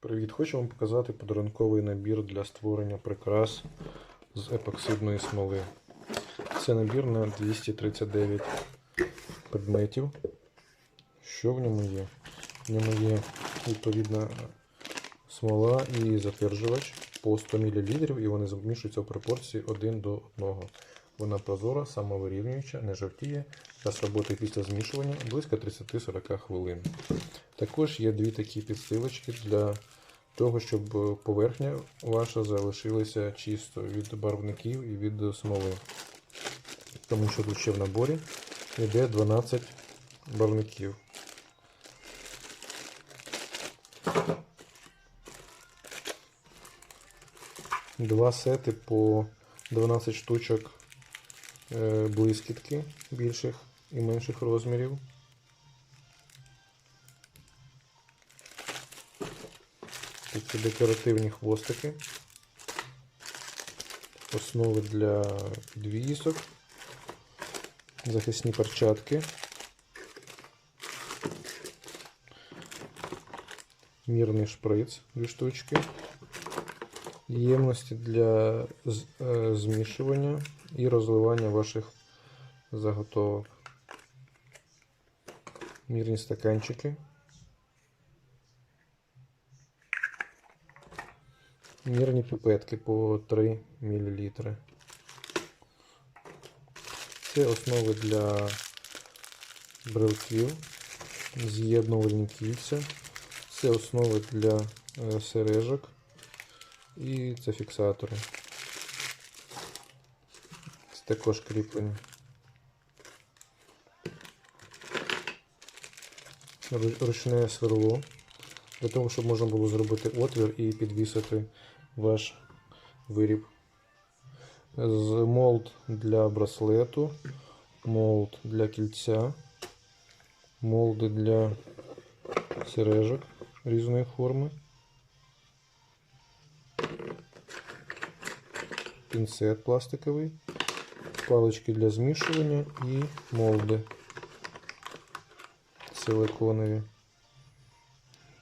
Привіт! Хочу вам показати подарунковий набір для створення прикрас з епоксидної смоли. Це набір на 239 предметів. Що в ньому є? В ньому є відповідна смола і затверджувач по 100 мл, і вони змішуються в пропорції 1 до 1. Вона прозора, самовирівнююча, не жовтіє. Час роботи після змішування близько 30-40 хвилин. Також є дві такі підсилочки для того, щоб поверхня ваша залишилася чисто від барвників і від смоли. Тому що тут ще в наборі йде 12 барвників. Два сети по 12 штучок е, блискітки більших і менших розмірів. Такі декоративні хвостики, основи для підвісок, захисні перчатки, мірний шприц, дві штучки, ємності для е, змішування і розливання ваших заготовок, мірні стаканчики. Мірні піпетки по 3 мл. Це основи для брелків, з'єднувальні кільця. Це основи для е, сережок і це фіксатори. Це також кріплення. Ручне сверло для того, щоб можна було зробити отвір і підвісити ваш виріб. Молд для браслету, молд для кільця, молди для сережок різної форми, пінцет пластиковий, палички для змішування і молди силиконові.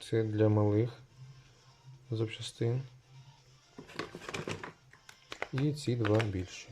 Це для малих запчастин. І ці два більші.